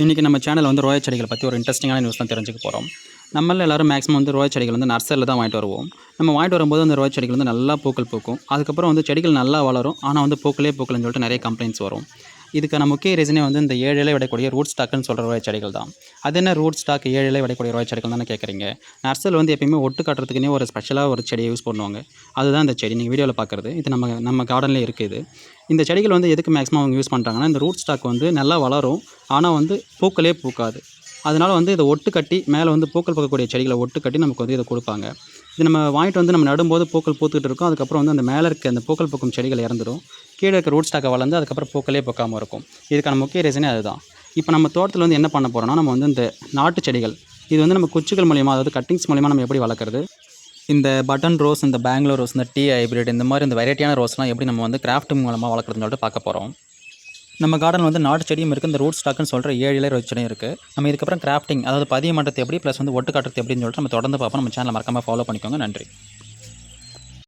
இன்றைக்கி நம்ம சேனலில் வந்து ரோய செடிகளை பற்றி ஒரு இன்ட்ரெஸ்டிங்கான நியூஸ் தான் தெரிஞ்சுக்க போகிறோம் நம்மள எல்லாரும் மேக்ஸிமம் வந்து ரோயா செடிகள் வந்து நர்சரியில் தான் வாங்கிட்டு வருவோம். நம்ம வாங்கிட்டு வரும்போது அந்த ரோய செடிகள் வந்து நல்லா பூக்கள் பூக்கும். அதுக்கப்புறம் வந்து செடிகள் நல்லா வளரும். ஆனால் வந்து பூக்களே பூக்கள்னு சொல்லிட்டு நிறைய கம்ப்ளைண்ட்ஸ் வரும். இதுக்கான முக்கிய ரீசனே வந்து இந்த ஏழு இலை விடக்கூடிய ரூட் ஸ்டாக்குன்னு சொல்கிற ரோயா செடிகள் தான். அது என்ன ரூட் ஸ்டாக் ஏழு இலை விடக்கூடிய ரோய் செடிகள் தானே கேட்குறீங்க நர்சல் வந்து எப்பயுமே ஒட்டு காட்டுறதுக்குனே ஒரு ஸ்பெஷலாக ஒரு செடியை யூஸ் பண்ணுவாங்க. அதுதான் இந்த செடி. நீங்கள் வீடியோவில் பார்க்குறது இது நம்ம நம்ம கார்டன்லேயே இருக்குது இந்த செடிகள் வந்து எதுக்கு மேக்ஸிமம் அவங்க யூஸ் பண்ணுறாங்கன்னா இந்த ரூட் ஸ்டாக் வந்து நல்லா வளரும். ஆனால் வந்து பூக்களே பூக்காது. அதனால் வந்து இதை ஒட்டு கட்டி மேலே வந்து பூக்கள் பார்க்கக்கூடிய செடிகளை ஒட்டு கட்டி நமக்கு வந்து இதை கொடுப்பாங்க. இது நம்ம வாங்கிட்டு வந்து நம்ம நடும்போது பூக்கள் பூத்துக்கிட்டு இருக்கும். அதுக்கப்புறம் வந்து அந்த மேலே இருக்க அந்த பூக்கள் பூக்கும் செடிகள் இறந்துடும் கீழே இருக்க ரூட் ஸ்டாக்கை வளர்ந்து அதுக்கப்புறம் பூக்களே பூக்காமல் இருக்கும். இதுக்கான முக்கிய ரீசனே அதுதான். இப்போ நம்ம தோட்டத்தில் வந்து என்ன பண்ண போகிறோம்னா நம்ம வந்து இந்த நாட்டு செடிகள் இது வந்து நம்ம குச்சிகள் மூலியமாக அதாவது கட்டிங்ஸ் மூலியமாக நம்ம எப்படி வளர்க்குறது? இந்த பட்டன் ரோஸ் இந்த பெங்களூர் ரோஸ் இந்த டீ ஹைப்ரிட் இந்த மாதிரி இந்த வெரைட்டியான ரோஸ்லாம் எப்படி நம்ம வந்து கிராஃப்ட் மூலமாக வளர்க்குறதுன்னு சொல்லிட்டு பார்க்க போகிறோம் நம்ம கார்டன் வந்து நாட்டு செடியும் இருக்குது இந்த ரூட் ஸ்டாக்குன்னு சொல்கிற ஏழு இலை செடியும் இருக்குது நம்ம இதுக்கப்புறம் கிராஃப்டிங் அதாவது பதிய மாட்டத்தை எப்படி ப்ளஸ் வந்து ஒட்டு காட்டுறது எப்படின்னு சொல்லிட்டு நம்ம தொடர்ந்து பார்ப்போம். நம்ம சேனல் மறக்காமல் ஃபாலோ பண்ணிக்கோங்க. நன்றி.